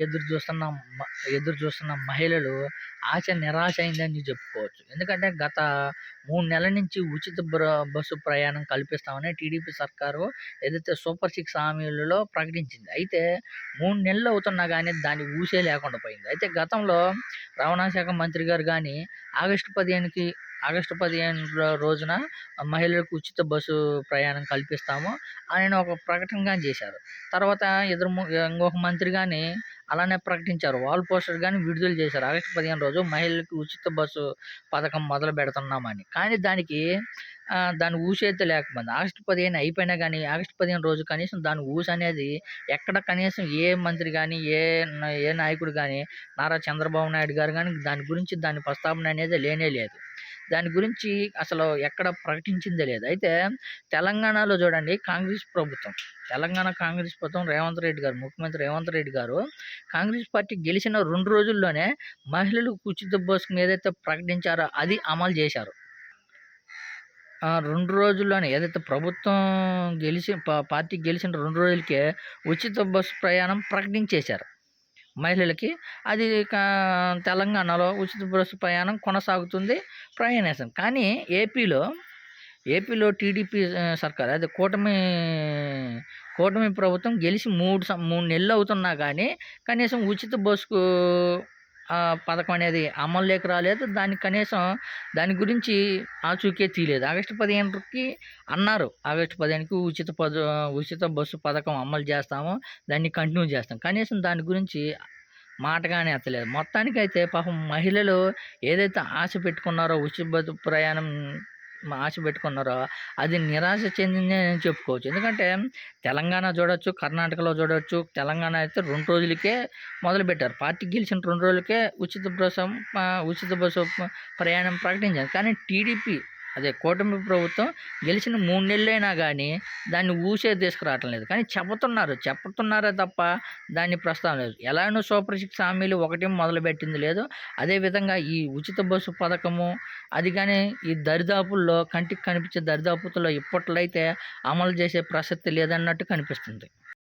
ఎదురు చూస్తున్న ఎదురు చూస్తున్న మహిళలు ఆశ నిరాశ అయిందని చెప్పుకోవచ్చు. ఎందుకంటే గత మూడు నెలల నుంచి ఉచిత బస్సు ప్రయాణం కల్పిస్తామని టీడీపీ సర్కారు ఏదైతే సూపర్ సిక్స్ హామీలలో ప్రకటించింది. అయితే మూడు నెలలు అవుతున్నా కానీ దాని ఊసే లేకుండా పోయింది. అయితే గతంలో రవాణా శాఖ మంత్రి గారు కానీ ఆగస్టు 15కి ఆగస్టు పదిహేను రోజున మహిళలకు ఉచిత బస్సు ప్రయాణం కల్పిస్తాము అని ఒక ప్రకటన కానీ చేశారు. తర్వాత ఇద్దరు ము ఇంకొక మంత్రి కానీ అలానే ప్రకటించారు. వాల్ పోస్టర్ కానీ విడుదల చేశారు. ఆగస్టు 15 రోజు మహిళలకు ఉచిత బస్సు పథకం మొదలు పెడుతున్నామని. కానీ దానికి దాని ఊసైతే లేకపోయింది. ఆగస్టు 15 అయిపోయినా కానీ ఆగస్టు 15 రోజు కనీసం దాని ఊసనేది ఎక్కడ కనీసం ఏ మంత్రి కానీ ఏ ఏ నాయకుడు కానీ నారా చంద్రబాబు నాయుడు గారు కానీ దాని గురించి దాని ప్రస్తావన అనేది లేనే లేదు. దాని గురించి అసలు ఎక్కడ ప్రకటించిందే లేదు. అయితే తెలంగాణలో చూడండి కాంగ్రెస్ ప్రభుత్వం, తెలంగాణ కాంగ్రెస్ ప్రభుత్వం రేవంత్ రెడ్డి గారు ముఖ్యమంత్రి రేవంత్ రెడ్డి గారు కాంగ్రెస్ పార్టీ గెలిచిన రెండు రోజుల్లోనే మహిళలు ఉచిత బస్సును ఏదైతే ప్రకటించారో అది అమలు చేశారు. రెండు రోజుల్లోనే ఏదైతే ప్రభుత్వం గెలిచి పార్టీ గెలిచిన రెండు రోజులకే ఉచిత బస్సు ప్రయాణం ప్రకటించేశారు. మహిళలకి అది కా తెలంగాణలో ఉచిత బస్సు ప్రయాణం కొనసాగుతుంది. ప్రయాణిస్తాం. కానీ ఏపీలో, ఏపీలో టీడీపీ సర్కార్ అదే కూటమి, కూటమి ప్రభుత్వం గెలిచి మూడు సం 3 నెలలు అవుతున్నా కానీ కనీసం ఉచిత బస్సుకు పథకం అనేది అమల్లోకి రాలేదు. దానికి కనీసం దాని గురించి ఆచూకే తీయలేదు. ఆగస్టు 15కి అన్నారు. ఆగస్టు 15కి ఉచిత పద ఉచిత బస్సు పథకం అమలు చేస్తాము. దాన్ని కంటిన్యూ చేస్తాం. కనీసం దాని గురించి మాటగానే ఎత్తలేదు. మొత్తానికైతే పాపం మహిళలు ఏదైతే ఆశ పెట్టుకున్నారో ఉచిత ప్రయాణం ఆశ పెట్టుకున్నారో అది నిరాశ చెందింది అని చెప్పుకోవచ్చు. ఎందుకంటే తెలంగాణ చూడొచ్చు, కర్ణాటకలో చూడొచ్చు. తెలంగాణ అయితే రెండు రోజులకే మొదలుపెట్టారు. పార్టీ గెలిచిన రెండు రోజులకే ఉచిత బస్సు ఉచిత బస్సు ప్రయాణం ప్రకటించారు. కానీ టీడీపీ అదే కూటమి ప్రభుత్వం గెలిచిన మూడు నెలలైనా కానీ దాన్ని ఊసే తీసుకురావటం లేదు. కానీ చెబుతున్నారు. చెప్పుతున్నారే తప్ప దాన్ని ప్రస్తావన లేదు. ఎలానో సూపర్ సిక్స్ హామీలు ఒకటి మొదలుపెట్టింది లేదు. అదేవిధంగా ఈ ఉచిత బస్సు పథకము అది కానీ ఈ దరిదాపుల్లో కంటికి కనిపించే దరిదాపుల్లో ఇప్పట్లో అయితే అమలు చేసే ప్రసక్తి లేదన్నట్టు కనిపిస్తుంది.